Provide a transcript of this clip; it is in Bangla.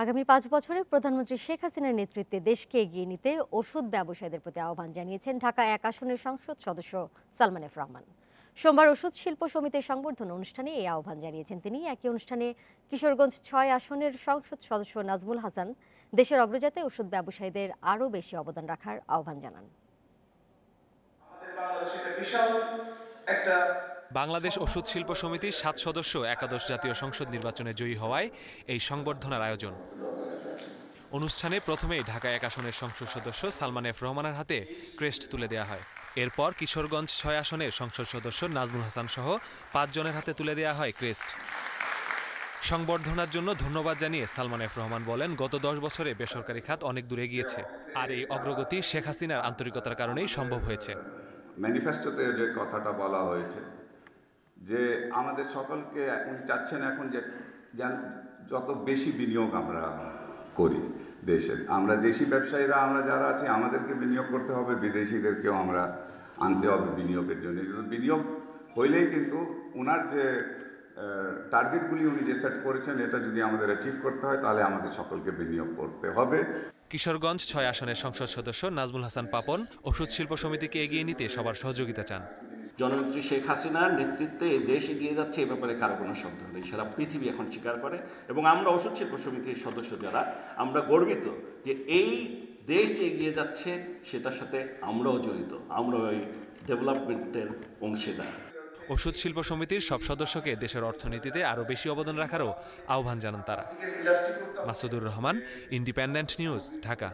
আগামী পাঁচ বছরে প্রধানমন্ত্রী শেখ হাসিনার নেতৃত্বে দেশকে এগিয়ে নিতে ওষুধ ব্যবসায়ীদের প্রতি আহ্বান জানিয়েছেন ঢাকা এক আসনের সংসদ সদস্য সালমান এফ রহমান। সোমবার ওষুধ শিল্প সমিতির সংবর্ধনা অনুষ্ঠানে এই আহ্বান জানিয়েছেন তিনি। একই অনুষ্ঠানে কিশোরগঞ্জ ছয় আসনের সংসদ সদস্য নাজমুল হাসান দেশের অগ্রজাতে ওষুধ ব্যবসায়ীদের আরও বেশি অবদান রাখার আহ্বান জানান। একটা বাংলাদেশ ওষুধ শিল্প সমিতির সাত সদস্য একাদশ জাতীয় সংসদ নির্বাচনে জয়ী হওয়ায় এই সংবর্ধনার আয়োজন। অনুষ্ঠানে প্রথমেই ঢাকা এক আসনের সংসদ সদস্য সালমান এফ রহমানের হাতে ক্রেস্ট তুলে দেওয়া হয়। এরপর কিশোরগঞ্জ ছয় আসনের সংসদ সদস্য নাজমুল হাসান সহ পাঁচজনের হাতে তুলে দেওয়া হয় ক্রেস্ট। সংবর্ধনার জন্য ধন্যবাদ জানিয়ে সালমান এফ রহমান বলেন, গত দশ বছরে বেসরকারি খাত অনেক দূরে গিয়েছে আর এই অগ্রগতি শেখ হাসিনার আন্তরিকতার কারণেই সম্ভব হয়েছে। ম্যানিফেস্টোতে যে কথাটা বলা হয়েছে যে আমাদের সকলকে উনি চাচ্ছেন এখন যে যেন- যত বেশি বিনিয়োগ আমরা করি দেশে। আমরা দেশি ব্যবসায়ীরা, আমরা যারা আছি, আমাদেরকে বিনিয়োগ করতে হবে, বিদেশিদেরকেও আমরা আনতে হবে বিনিয়োগের জন্য। বিনিয়োগ হইলেই কিন্তু ওনার যে টার্গেটগুলি উনি যে সেট করেছেন, এটা যদি আমাদের অ্যাচিভ করতে হয়, তাহলে আমাদের সকলকে বিনিয়োগ করতে হবে। কিশোরগঞ্জ ছয় আসনের সংসদ সদস্য নাজমুল হাসান পাপন, ওষুধ শিল্প সমিতিকে এগিয়ে নিতে সবার সহযোগিতা চান। জননেত্রী শেখ হাসিনার নেতৃত্বে এই দেশ এগিয়ে যাচ্ছে, এ ব্যাপারে কারও কোনো সন্দেহ নেই। সারা পৃথিবী এখন স্বীকার করে এবং আমরা ওষুধ শিল্প সমিতির সদস্য যারা, আমরা গর্বিত যে এই দেশ যে এগিয়ে যাচ্ছে, সেটার সাথে আমরাও জড়িত। আমরা ওই ডেভেলপমেন্টের অংশীদার। ওষুধ শিল্প সমিতির সব সদস্যকে দেশের অর্থনীতিতে আরও বেশি অবদান রাখারও আহ্বান জানান তারা। Masudur Rahman, Independent News, Dhaka.